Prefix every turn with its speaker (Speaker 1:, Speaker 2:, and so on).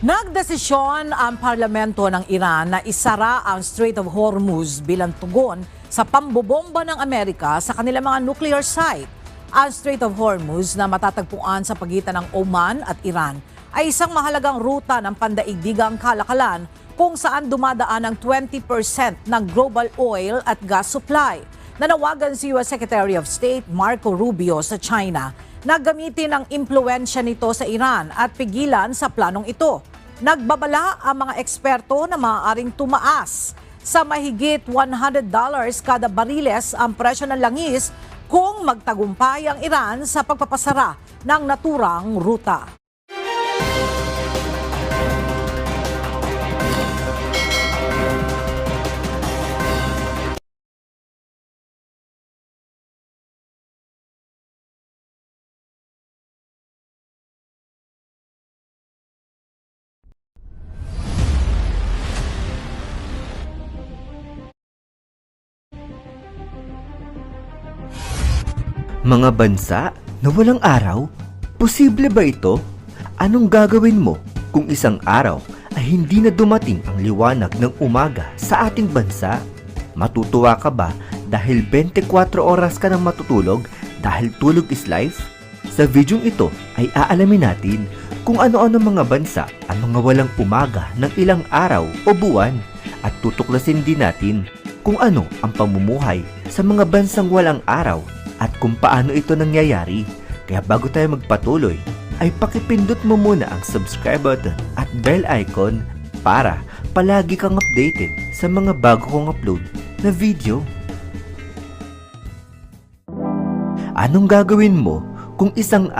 Speaker 1: Nagdesisyon ang parlamento ng Iran na isara ang Strait of Hormuz bilang tugon sa pambobomba ng Amerika sa kanilang mga nuclear site. Ang Strait of Hormuz na matatagpuan sa pagitan ng Oman at Iran ay isang mahalagang ruta ng pandaigdigang kalakalan kung saan dumadaan ang 20% ng global oil at gas supply. Nanawagan si U.S. Secretary of State Marco Rubio sa China na gamitin ang impluensya nito sa Iran at pigilan sa planong ito. Nagbabala ang mga eksperto na maaaring tumaas sa mahigit $100 kada bariles ang presyo ng langis kung magtagumpay ang Iran sa pagpapasara ng naturang ruta.
Speaker 2: Mga bansa na walang araw? Posible ba ito? Anong gagawin mo kung isang araw ay hindi na dumating ang liwanag ng umaga sa ating bansa? Matutuwa ka ba dahil 24 oras ka nang matutulog dahil tulog is life? Sa videong ito ay aalamin natin kung ano-ano mga bansa ang mga walang umaga ng ilang araw o buwan at tutuklasin din natin kung ano ang pamumuhay sa mga bansang walang araw at kung paano ito nangyayari. Kaya bago tayo magpatuloy, ay pakipindot mo muna ang subscribe button at bell icon para palagi kang updated sa mga bago kong upload na video. Anong gagawin mo kung isang